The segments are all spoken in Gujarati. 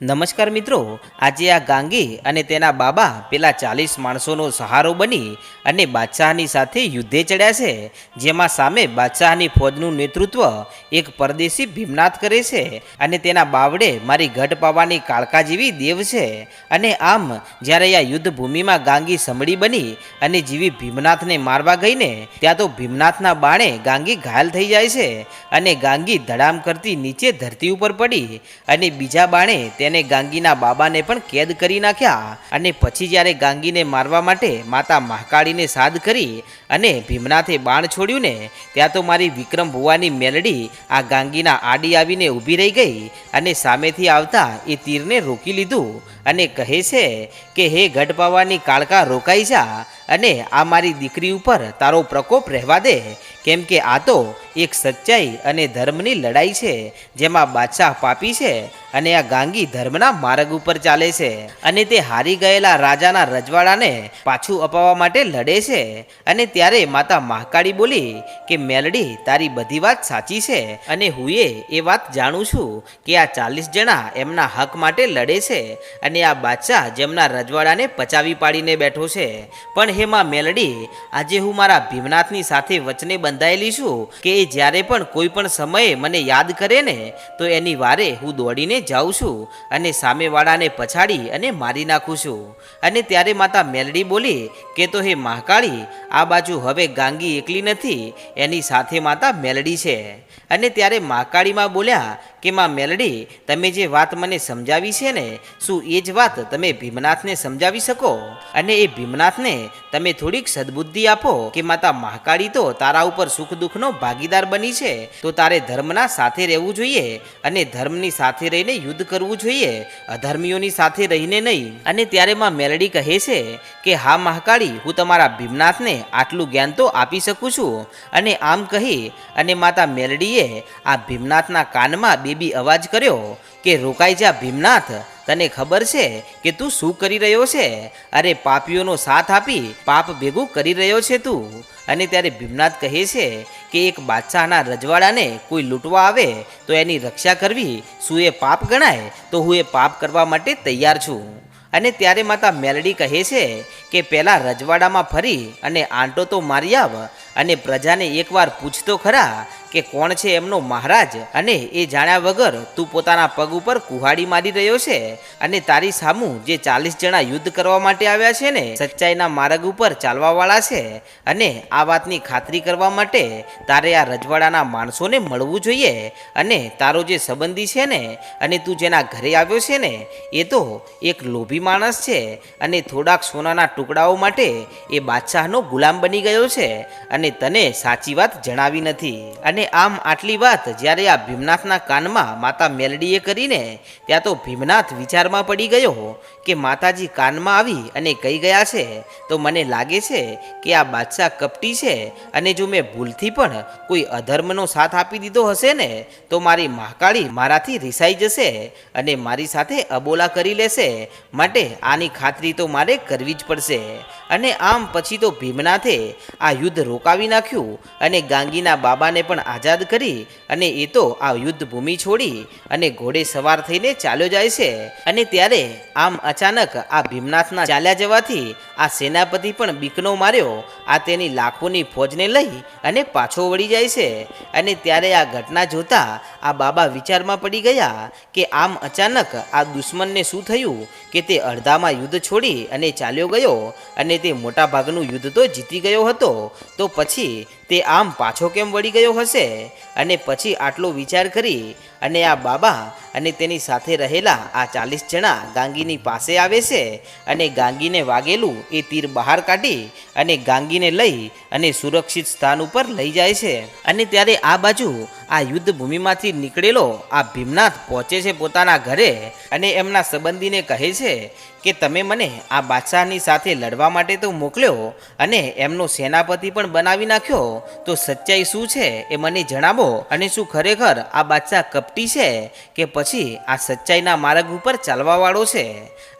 નમસ્કાર મિત્રો, આજે આ ગાંગી અને તેના બાબા પેલા ચાલીસ માણસોનો સહારો બની અને બાદશાહની સાથે યુદ્ધે ચડ્યા છે, જેમાં સામે બાદશાહની ફોજનું નેતૃત્વ એક પરદેશી ભીમનાથ કરે છે અને તેના બાવડે મારી ઘટ પાવાની કાળકા જેવી દેવ છે. અને આમ, જ્યારે આ યુદ્ધ ભૂમિમાં ગાંગી સમડી બની અને જેવી ભીમનાથને મારવા ગઈને, ત્યાં તો ભીમનાથના બાણે ગાંગી ઘાયલ થઈ જાય છે અને ગાંગી ધડામ કરતી નીચે ધરતી ઉપર પડી અને બીજા બાણે તેને ગાંગીના બાબાને પણ કેદ કરી નાખ્યા અને પછી જ્યારે ગાંગીને મારવા માટે માતા મહાકાળીને સાદ કરી અને ભીમનાથે બાણ છોડ્યું ને ત્યાં તો મારી વિક્રમ ભુવાની મેલડી આ ગાંગીના આડી આવીને ઊભી રહી ગઈ અને સામેથી આવતા એ તીરને રોકી લીધું અને કહે છે કે, હે ગઢ પાવાની કાળકા રોકાઈ જા અને આ મારી દીકરી ઉપર તારો પ્રકોપ રહેવા દે, કેમ કે આ તો એક સચ્ચાઈ અને ધર્મની લડાઈ છે, જેમાં બાદશાહ પાપી છે અને આ ગાંગી ધર્મના માર્ગ ઉપર ચાલે છે. અને તે હારી ગયેલા રાજાના રજવાડાને પાછું અપાવવા માટે લડે છે. અને ત્યારે માતા મહાકાળી બોલી કે, મેલડી, તારી બધી વાત સાચી છે અને હું એ વાત જાણું છું કે આ ચાલીસ જણા એમના હક માટે લડે છે અને આ બાદશાહ જેમના રજવાડાને પચાવી પાડીને બેઠો છે. પણ હે માં મેલડી, આજે હું મારા ભીમનાથની સાથે વચને બંધાયેલી છું કે એ જ્યારે પણ કોઈ પણ સમયે મને યાદ કરે ને, તો એની વારે હું દોડીને જાઉં છું અને સામેવાળાને પછાડી અને મારી નાખું છું. અને ત્યારે માતા મેલડી બોલી, કે તો હે મહાકાળી, આ બાજુ હવે ગાંગી એકલી નથી, એની સાથે માતા મેલડી છે. અને ત્યારે મહાકાળીમાં બોલ્યા, કે માં મેલડી, તમે જે વાત મને સમજાવી છે ને, શું એ જ વાત તમે ભીમનાથને સમજાવી શકો? અને એ ભીમનાથને તમે થોડીક સદબુદ્ધિ આપો કે માતા મહાકાળી તો તારા ઉપર સુખ દુઃખનો ભાગીદાર બની છે, તો તારે ધર્મના સાથે રહેવું જોઈએ અને ધર્મની સાથે રહીને યુદ્ધ કરવું જોઈએ, અધર્મીઓની સાથે રહીને નહીં. અને ત્યારે માં મેલડી કહે છે કે, હા મહાકાળી, હું તમારા ભીમનાથને આટલું જ્ઞાન તો આપી શકું છું. અને આમ કહી, અને માતા મેલડીએ આ ભીમનાથના કાનમાં બેબી અવાજ કર્યો કે, રોકાઈ જા ભીમનાથ તને ખબર છે કે તું શું કરી રહ્યો છે? અરે, પાપીઓનો સાથ આપી પાપ ભેગું કરી રહ્યો છે તું. અને ત્યારે ભીમનાથ કહે છે કે એક બાદશાહના રજવાડાને કોઈ લૂંટવા આવે તો એની રક્ષા કરવી શું એ પાપ ગણાય? તો હું એ પાપ કરવા માટે તૈયાર છું. અને ત્યારે માતા મેલડી કહે છે કે પહેલાં રજવાડામાં ફરી અને આંટો તો મારી આવ અને પ્રજાને એકવાર પૂછતો ખરા કે કોણ છે એમનો મહારાજ? અને એ જાણ્યા વગર તું પોતાના પગ ઉપર કુહાડી મારી રહ્યો છે? અને તારી સામું જે ચાલીસ જણા યુદ્ધ કરવા માટે આવ્યા છે ને, સચ્ચાઈના માર્ગ ઉપર ચાલવાવાળા છે. અને આ વાતની ખાતરી કરવા માટે તારે આ રજવાડાના માણસોને મળવું જોઈએ. અને તારો જે સંબંધી છે ને, અને તું જેના ઘરે આવ્યો છે ને, એ તો એક લોભી માણસ છે. અને થોડાક સોનાના ટુકડાઓ માટે એ બાદશાહનો ગુલામ બની ગયો છે. અને તને સાચી વાત જણાવી નથી. અને આમ આટલી વાત જ્યારે આ ભીમનાથના કાનમાં માતા મેલડીએ કરીને, ત્યાં તો ભીમનાથ વિચારમાં પડી ગયો કે માતાજી કાનમાં આવી અને કહી ગયા છે, તો મને લાગે છે કે આ બાદશાહ કપટી છે અને જો મેં ભૂલથી પણ કોઈ અધર્મનો સાથ આપી દીધો હશે ને, તો મારી મહાકાળી મારાથી રિસાઈ જશે અને મારી સાથે અબોલા કરી લેશે. માટે આની ખાતરી તો મારે કરવી જ પડશે. અને આમ પછી તો ભીમનાથે આ યુદ્ધ રોકાવી નાખ્યું અને ગાંગીના બાબાને પણ આઝાદ કરી અને એ તો આ યુદ્ધ ભૂમિ છોડી અને ઘોડે સવાર થઈને ચાલ્યો જાય છે. અને ત્યારે આમ અચાનક આ ભીમનાથના ચાલ્યા જવાથી આ સેનાપતિ પણ બીકનો માર્યો. આ તેની લાખોની ફોજને લઈ અને પાછો વળી જાય છે. અને ત્યારે આ ઘટના જોતા આ બાબા વિચારમાં પડી ગયા કે આમ અચાનક આ દુશ્મનને શું થયું કે તે અડધામાં યુદ્ધ છોડી અને ચાલ્યો ગયો અને તે મોટાભાગનું યુદ્ધ તો જીતી ગયો હતો. તો પછી તે આમ પાછો કેમ વળી ગયો હશે? અને પછી આટલો વિચાર કરી અને આ બાબા અને તેની સાથે રહેલા આ ચાલીસ જણા ગાંગીની પાસે આવે છે અને ગાંગીને વાગેલું એ તીર બહાર કાઢી અને ગાંગીને લઈ અને સુરક્ષિત સ્થાન ઉપર લઈ જાય છે. અને ત્યારે આ બાજુ આ યુદ્ધ ભૂમિમાંથી નીકળેલો આ ભીમનાથ પહોંચે છે પોતાના ઘરે અને એમના સંબંધીને કહે છે કે, તમે મને આ બાદશાહની સાથે લડવા માટે તો મોકલ્યો અને એમનો સેનાપતિ પણ બનાવી નાખ્યો. તો સચ્ચાઈ શું છે એ મને જણાવો અને શું ખરેખર આ બાદશાહ કપટી છે કે પછી આ સચ્ચાઈના માર્ગ ઉપર ચાલવાવાળો છે?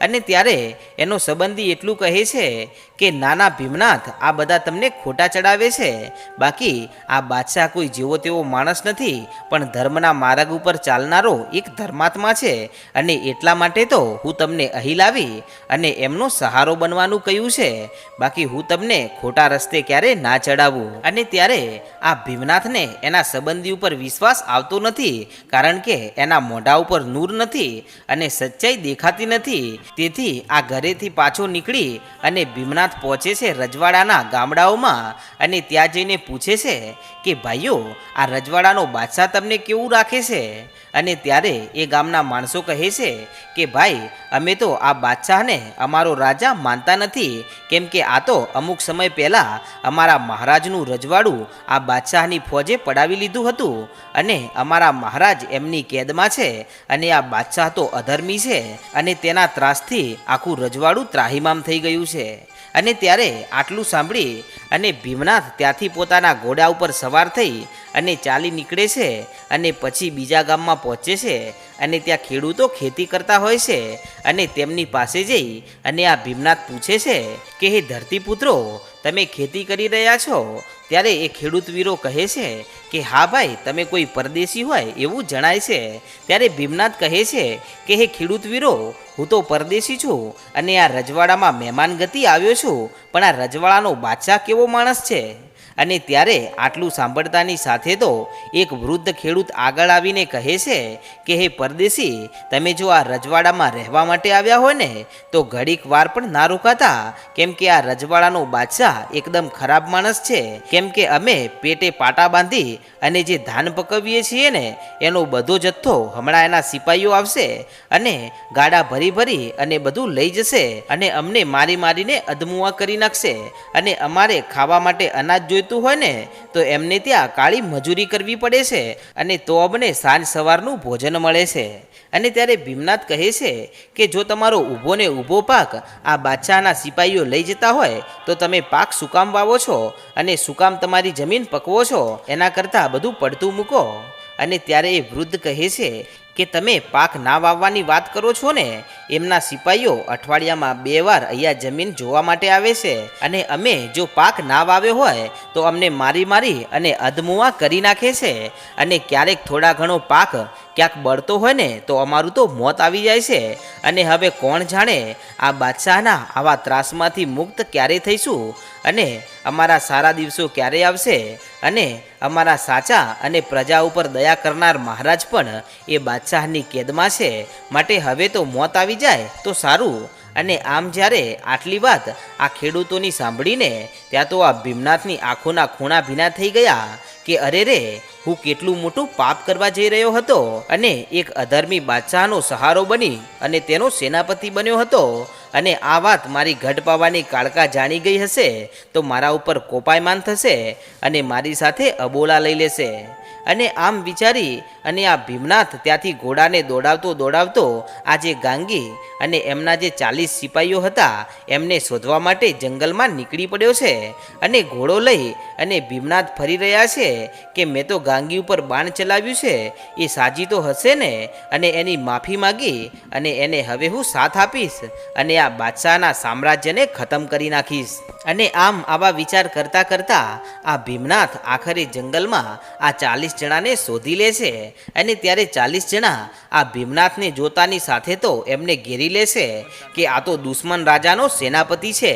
અને ત્યારે એનો સંબંધી એટલું કહે છે કે નાના ભીમનાથ આ બધા તમને ખોટા ચડાવે છે. બાકી આ બાદશાહ કોઈ જેવો તેવો માણસ નથી, પણ ધર્મના માર્ગ ઉપર ચાલનારો એક ધર્માત્મા છે. અને એટલા માટે તો હું તમને અહીં લાવી અને એમનો સહારો બનવાનું કહ્યું છે. બાકી હું તમને ખોટા રસ્તે ક્યારે ના ચડાવું? અને ત્યારે આ ભીમનાથને એના સંબંધી ઉપર વિશ્વાસ આવતો નથી કારણ કે એના મોઢા ઉપર નૂર નથી અને સચ્ચાઈ દેખાતી નથી. તેથી આ ઘરેથી પાછો નીકળી અને ભીમનાથ પહોંચે છે રજવાડાના ગામડાઓમાં અને ત્યાં જઈને પૂછે છે કે, ભાઈઓ, આ રજવાડાનો બાદશાહ તમને કેવું રાખે છે? અને ત્યારે એ ગામના માણસો કહે છે કે, ભાઈ અમે તો આ બાદશાહને અમારો રાજા માનતા નથી. કેમ કે આ તો અમુક સમય પહેલાં અમારા મહારાજનું રજવાડું આ બાદશાહની ફોજે પડાવી લીધું હતું અને અમારા મહારાજ એમની કેદમાં છે અને આ બાદશાહ તો અધર્મી છે અને તેના ત્રાસથી આખું રજવાડું ત્રાહિમામ થઈ ગયું છે. અને ત્યારે આટલું સાંભળી અને ભીમનાથ ત્યાંથી પોતાના ઘોડા ઉપર સવાર થઈ અને ચાલી નીકળે છે અને પછી બીજા ગામમાં પહોંચે છે અને ત્યાં ખેડૂતો ખેતી કરતા હોય છે અને તેમની પાસે જઈ અને આ ભીમનાથ પૂછે છે કે, હે ધરતીપુત્રો, તમે ખેતી કરી રહ્યા છો? ત્યારે એ ખેડૂત વીરો કહે છે કે, હા ભાઈ, તમે કોઈ પરદેશી હોય એવું જણાય છે. ત્યારે ભીમનાથ કહે છે કે, હે ખેડૂત વીરો હું તો પરદેશી છું અને આ રજવાડામાં મહેમાન ગતિ આવ્યો છું, પણ આ રજવાડાનો બાદશાહ કેવો માણસ છે? અને ત્યારે આટલું સાંભળતાની સાથે તો એક વૃદ્ધ ખેડૂત આગળ આવીને કહે છે કે, હે પરદેશી, તમે જો આ રજવાડામાં રહેવા માટે આવ્યા હોય ને, તો ઘડીક વાર પણ ના રોકાતા. કેમ કે આ રજવાડાનો બાદશાહ એકદમ ખરાબ માણસ છે. કેમ કે અમે પેટે પાટા બાંધી અને જે ધાન પકવીએ છીએ ને, એનો બધો જથ્થો હમણાં એના સિપાહીઓ આવશે અને ગાડા ભરી ભરી અને બધું લઈ જશે અને અમને મારી મારીને અધમુઆ કરી નાખશે અને અમારે ખાવા માટે અનાજ જોઈતું હોય ને, તો એમને ત્યાં કાળી મજૂરી કરવી પડે છે અને તો અમને સાંજ સવારનું ભોજન મળે છે. અને ત્યારે ભીમનાથ કહે છે કે, જો તમારો ઊભો ને ઊભો પાક આ બાદશાહના સિપાહીઓ લઈ જતા હોય, તો તમે પાક સુકામ વાવો છો? અને સુકામ તમારી જમીન પકવો છો? એના કરતાં બધું પડતું મૂકો. અને ત્યારે એ વૃદ્ધ કહે છે કે, તમે પાક ના વાવવાની વાત કરો છો ને એમના સિપાહીઓ અઠવાડિયામાં બે વાર અહીંયા જમીન જોવા માટે આવે છે. અને અમે જો પાક ના વાવ્યો હોય, તો અમને મારી મારી અને અધમુઆ કરી નાખે છે. અને ક્યારેક થોડા ઘણો પાક ક્યાંક બળતો હોય ને, તો અમારું તો મોત આવી જાય છે. અને હવે કોણ જાણે આ બાદશાહના આવા ત્રાસમાંથી મુક્ત ક્યારે થઈશું? અને અમારા સારા દિવસો ક્યારે આવશે? અને અમારા સાચા અને પ્રજા ઉપર દયા કરનાર મહારાજ પણ એ બાદશાહની કેદમાં છે. માટે હવે તો મોત આવી જાય તો સારું. અને આમ જ્યારે આટલી વાત આ ખેડૂતોની સાંભળીને, ત્યાં તો આ ભીમનાથની આંખોના ખૂણા ભીના થઈ ગયા કે અરે રે, હું કેટલું મોટું પાપ કરવા જઈ રહ્યો હતો. અને એક અધર્મી બાદશાહનો સહારો બની અને તેનો સેનાપતિ બન્યો હતો. અને આ વાત મારી ઘટ પાવાની કાળકા જાણી ગઈ હશે, તો મારા ઉપર કોપાયમાન થશે અને મારી સાથે અબોલા લઈ લેશે. અને આમ વિચારી અને આ ભીમનાથ ત્યાંથી ઘોડાને દોડાવતો દોડાવતો આજે ગાંગી અને એમના જે ચાલીસ સિપાહીઓ હતા, એમને શોધવા માટે જંગલમાં નીકળી પડ્યો છે અને ઘોડો લઈ અને ભીમનાથ ફરી રહ્યા છે કે મેં તો ગાંગી ઉપર બાણ ચલાવ્યું છે, એ સાજી તો હશે ને? અને એની માફી માગી અને એને હવે હું સાથ આપીશ અને આ બાદશાહના સામ્રાજ્યને ખતમ કરી નાખીશ. અને આમ આવા વિચાર કરતાં કરતાં આ ભીમનાથ આખરે જંગલમાં આ ચાલીસ જણાને શોધી લે છે અને ત્યારે ચાલીસ જણા આ ભીમનાથને જોતાની સાથે તો એમને ઘેરી લેશે કે આ તો દુશ્મન રાજાનો સેનાપતિ છે.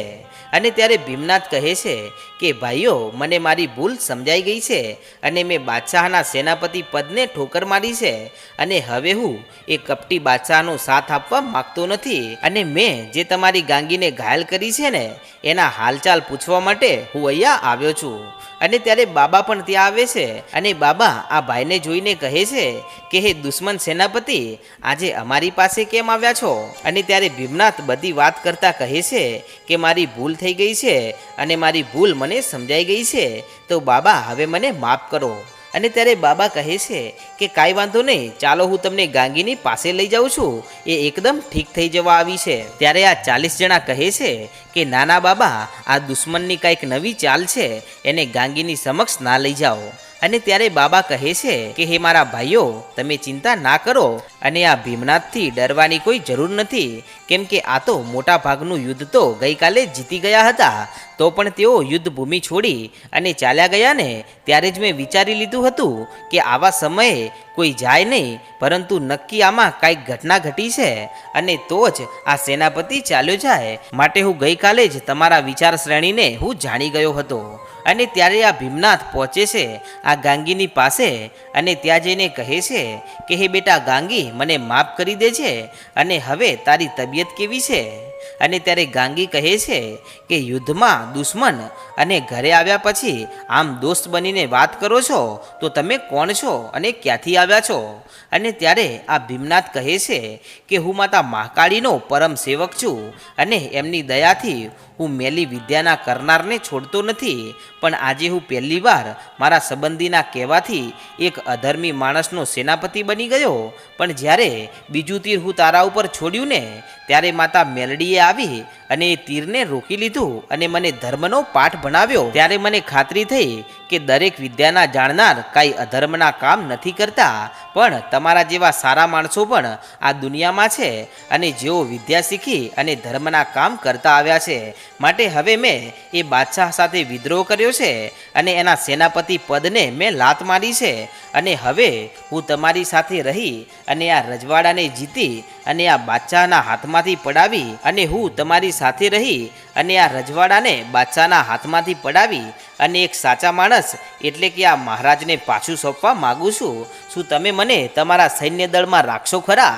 અને ત્યારે ભીમનાથ કહે છે કે, ભાઈઓ, મને મારી ભૂલ સમજાઈ ગઈ છે અને મેં બાદશાહના સેનાપતિ પદને ઠોકર મારી છે અને હવે હું એ કપટી બાદશાહનો સાથ આપવા માગતો નથી અને મેં જે તમારી ગાંગીને ઘાયલ કરી છે ને, એના હાલચાલ પૂછવા માટે હું અહીંયા આવ્યો છું. અને ત્યારે બાબા પણ ત્યાં આવે છે અને બાબા આ ભાઈને જોઈને કહે છે કે, હે દુશ્મન સેનાપતિ, આજે અમારી પાસે કેમ આવ્યા છો? અને ત્યારે ભીમનાથ બધી વાત કરતા કહે છે કે, મારી ભૂલ થઈ ગઈ છે અને મારી ભૂલ મને સમજાઈ ગઈ છે. તો બાબા, હવે મને માફ કરો. અને ત્યારે બાબા કહે છે કે કાંઈ વાંધો નહીં, ચાલો હું તમને ગાંગીની પાસે લઈ જાઉં છું. એ એકદમ ઠીક થઈ જવા આવી છે. ત્યારે આ ચાલીસ જણા કહે છે કે, નાના બાબા, આ દુશ્મનની કાંઈક નવી ચાલ છે. એને ગાંગીની સમક્ષ ના લઈ જાઓ. અને ત્યારે બાબા કહે છે કે, હે મારા ભાઈઓ, તમે ચિંતા ના કરો અને આ ભીમનાથથી ડરવાની કોઈ જરૂર નથી. કેમ કે આ તો મોટા ભાગનું યુદ્ધ તો ગઈકાલે જીતી ગયા હતા. તો પણ તેઓ યુદ્ધ ભૂમિ છોડી અને ચાલ્યા ગયા ને. ત્યારે જ મેં વિચારી લીધું હતું કે, આવા સમયે કોઈ જાય નહીં, પરંતુ નક્કી આમાં કાંઈક ઘટના ઘટી છે. અને તો જ આ સેનાપતિ ચાલ્યો જાય. માટે હું ગઈકાલે જ તમારા વિચાર શ્રેણીને હું જાણી ગયો હતો. અને ત્યારે આ ભીમનાથ પહોંચે છે, આ ગાંગીની પાસે અને ત્યાં જઈને કહે છે કે, હે બેટા ગાંગી, મને માફ કરી દે છે અને હવે તારી તબિયત કેવી છે? અને ત્યારે ગાંગી કહે છે કે, યુદ્ધમાં દુશ્મન અને ઘરે આવ્યા પછી આમ દોસ્ત બનીને વાત કરો છો, તો તમે કોણ છો અને ક્યાંથી આવ્યા છો? અને ત્યારે આ ભીમનાથ કહે છે કે, હું માતા મહાકાળીનો પરમ સેવક છું અને એમની દયાથી હું મેલી વિદ્યાના કરનારને છોડતો નથી, પણ આજે હું પહેલીવાર મારા સંબંધીના કહેવાથી એક અધર્મી માણસનો સેનાપતિ બની ગયો. પણ જ્યારે બીજું તીર હું તારા ઉપર છોડ્યું ને, ત્યારે માતા મેલડીએ આવી અને એ તીરને રોકી લીધું અને મને ધર્મનો પાઠ ભણાવ્યો. ત્યારે મને ખાતરી થઈ કે દરેક વિદ્યાના જાણનાર કાંઈ અધર્મના કામ નથી કરતા પણ તમારા જેવા સારા માણસો પણ આ દુનિયામાં છે અને જેઓ વિદ્યા શીખી અને ધર્મના કામ કરતા આવ્યા છે. માટે હવે મેં એ બાદશાહ સાથે વિદ્રોહ કર્યો છે અને એના સેનાપતિ પદને મેં લાત મારી છે. અને હવે હું તમારી સાથે રહી અને આ રજવાડાને જીતી અને આ બાદશાહના હાથમાંથી પડાવી અને હું તમારી સાથે રહી અને આ રજવાડાને બાદશાહના હાથમાંથી પડાવી અને એક સાચા માણસ એટલે કે આ મહારાજને પાછું સોંપવા માગું છું, શું તમે મને તમારા સૈન્ય દળમાં રાખશો ખરા?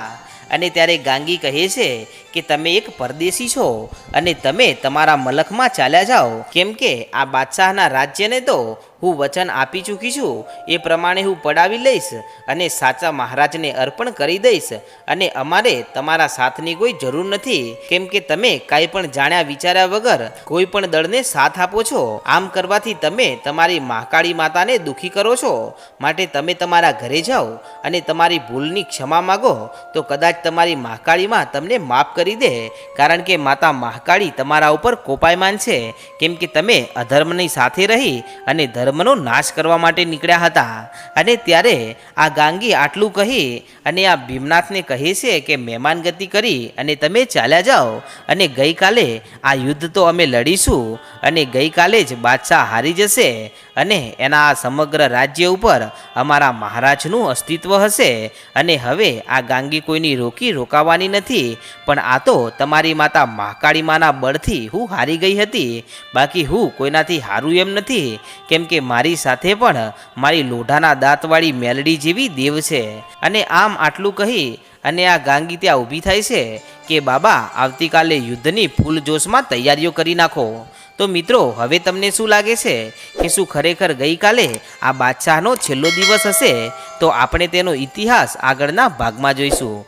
અને ત્યારે ગાંગી કહે છે કે તમે એક પરદેશી છો અને તમે તમારા મલકમાં ચાલ્યા જાઓ, કેમ કે આ બાદશાહના રાજ્યને તો હું વચન આપી ચૂકી છું, એ પ્રમાણે હું પડાવી લઈશ અને સાચા મહારાજને અર્પણ કરી દઈશ અને અમારે તમારા સાથની કોઈ જરૂર નથી. કેમ કે તમે કાંઈ પણ જાણ્યા વિચાર્યા વગર કોઈ પણ દળને સાથ આપો છો. આમ કરવાથી તમે તમારી મહાકાળી માતાને દુખી કરો છો. માટે તમે તમારા ઘરે જાઓ અને તમારી ભૂલની ક્ષમા માગો, તો કદાચ તમારી મહાકાળીમાં તમને માફ કરી દે. કારણ કે માતા મહાકાળી તમારા ઉપર કોપાયમાન છે. કેમ કે તમે અધર્મની સાથે રહી અને ધર્મનો નાશ કરવા માટે નીકળ્યા હતા. અને ત્યારે આ ગાંગી આટલું કહી અને આ ભીમનાથને કહે છે કે, મહેમાન ગતિ કરી અને તમે ચાલ્યા જાઓ. અને ગઈકાલે આ યુદ્ધ તો અમે લડીશું. અને ગઈકાલે જ બાદશાહ હારી જશે. અને એના આ સમગ્ર રાજ્ય ઉપર અમારા મહારાજનું અસ્તિત્વ હશે. અને હવે આ ગાંગી કોઈની રોકી રોકાવાની નથી. પણ આ તો તમારી માતા મહાકાળી માના બળથી હું હારી ગઈ હતી. બાકી હું કોઈનાથી હારું એમ નથી. કેમ કે મારી સાથે પણ મારી લોઢાના દાંતવાળી મેલડી જેવી દેવ છે. અને આમ આટલું કહી અને આ ગાંગી ત્યાં ઊભી થાય છે કે, બાબા, આવતીકાલે યુદ્ધની ફૂલ જોશમાં તૈયારીઓ કરી નાખો. તો મિત્રો, હવે તમને શું લાગે છે કે શું ખરેખર ગઈકાલે આ બાદશાહનો છેલ્લો દિવસ હશે? તો આપણે તેનો ઇતિહાસ આગળના ભાગમાં જોઈશું.